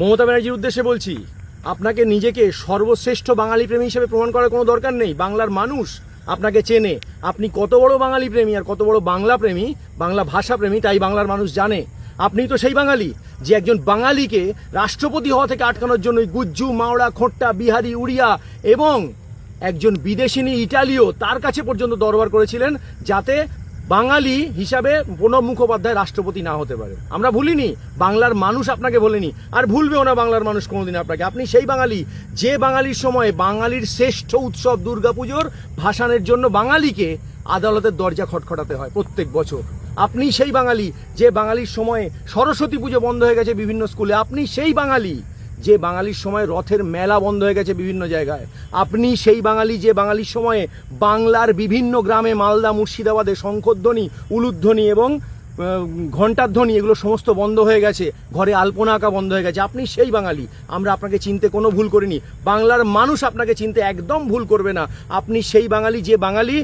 মমতা ব্যানার্জির উদ্দেশ্যে বলছি, আপনাকে নিজেকে সর্বশ্রেষ্ঠ বাঙালি প্রেমী হিসেবে প্রমাণ করার কোনো দরকার নেই। বাংলার মানুষ আপনাকে চেনে। আপনি কত বড় বাঙালি প্রেমী আর কত বড় বাংলা প্রেমী, বাংলা ভাষা প্রেমী, তাই বাংলার মানুষ জানে। আপনি তো সেই বাঙালি যে একজন বাঙালিকে রাষ্ট্রপতি হওয়া থেকে আটকানোর জন্য গুজ্জু, মাওড়া, খোট্টা, বিহারি, উড়িয়া এবং একজন বিদেশিনী ইটালিও তার কাছে পর্যন্ত দরবার করেছিলেন যাতে বাঙালি হিসাবে প্রণব মুখোপাধ্যায় রাষ্ট্রপতি না হতে পারে। আমরা ভুলিনি, বাংলার মানুষ আপনাকে বলেনি। আর ভুলবেও না বাংলার মানুষ কোনোদিন আপনাকে। আপনি সেই বাঙালি, যে বাঙালির সময় বাঙালির শ্রেষ্ঠ উৎসব দুর্গাপুজোর ভাসানের জন্য বাঙালিকে আদালতের দরজা খটখটাতে হয় প্রত্যেক বছর। আপনি সেই বাঙালি, যে বাঙালির সময়ে সরস্বতী পুজো বন্ধ হয়ে গেছে বিভিন্ন স্কুলে, আপনি সেই বাঙালি যে বাঙালির সময় রথের মেলা বন্ধ হয়ে গেছে বিভিন্ন জায়গায়। আপনি সেই বাঙালি যে বাঙালির সময়ে বাংলার বিভিন্ন গ্রামে মালদা, মুর্শিদাবাদে শঙ্খধ্বনি, উলুধ্বনি এবং ঘণ্টার ধ্বনি এগুলো সমস্ত বন্ধ হয়ে গেছে। ঘরে আলপনা আঁকা বন্ধ হয়ে গেছে। আপনি সেই বাঙালি। আমরা আপনাকে চিনতে কোনো ভুল করিনি। বাংলার মানুষ আপনাকে চিনতে একদম ভুল করবে না। আপনি সেই বাঙালি যে বাঙালি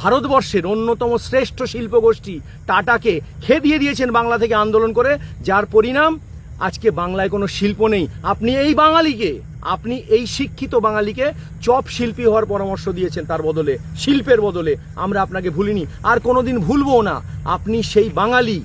ভারতবর্ষের অন্যতম শ্রেষ্ঠ শিল্পগোষ্ঠী, টাটাকে খেদিয়ে দিয়েছেন বাংলা থেকে আন্দোলন করে, যার পরিণাম আজকে বাংলায় কোনো শিল্প নেই। আপনি এই বাঙালিকে, আপনি এই শিক্ষিত বাঙালিকে চপ শিল্পী হওয়ার পরামর্শ দিয়েছেন তার বদলে, শিল্পের বদলে। আমরা আপনাকে ভুলিনি। আর কোনোদিন ভুলবও না। আপনি সেই বাঙালি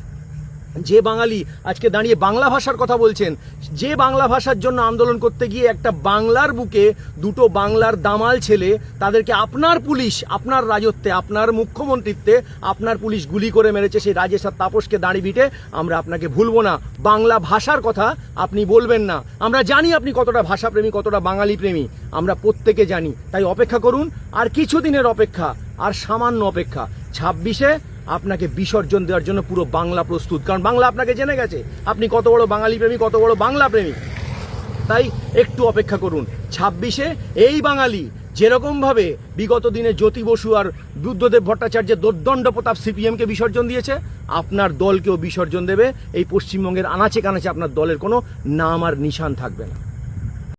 যে বাঙালি আজকে দাঁড়িয়ে বাংলা ভাষার কথা বলছেন, যে বাংলা ভাষার জন্য আন্দোলন করতে গিয়ে একটা বাংলার বুকে দুটো বাংলার দামাল ছেলে, তাদেরকে আপনার পুলিশ, আপনার রাজত্বে, আপনার মুখ্যমন্ত্রীত্বে, আপনার পুলিশ গুলি করে মেরেছে সেই রাজেশ আর তাপসকে দাঁড়িয়ে বিটে আমরা আপনাকে ভুলবো না। বাংলা ভাষার কথা আপনি বলবেন না। আমরা জানি আপনি কতটা ভাষাপ্রেমী, কতটা বাঙালি প্রেমী। আমরা প্রত্যেকে জানি। তাই অপেক্ষা করুন, আর কিছুদিনের অপেক্ষা, আর সামান্য অপেক্ষা। ছাব্বিশে আপনাকে বিসর্জন দেওয়ার জন্য পুরো বাংলা প্রস্তুত। কারণ বাংলা আপনাকে জেনে গেছে। আপনি কত বড় বাঙালি প্রেমী কত বড় বাংলা প্রেমী তাই একটু অপেক্ষা করুন। ছাব্বিশে এই বাঙালি যেরকমভাবে বিগত দিনে জ্যোতি বসু আর বুদ্ধদেব ভট্টাচার্যের দোর্দণ্ড প্রতাপ সিপিএমকে বিসর্জন দিয়েছে, আপনার দলকেও বিসর্জন দেবে। এই পশ্চিমবঙ্গের আনাচে কানাচে আপনার দলের কোনো নাম আর নিশান থাকবে না।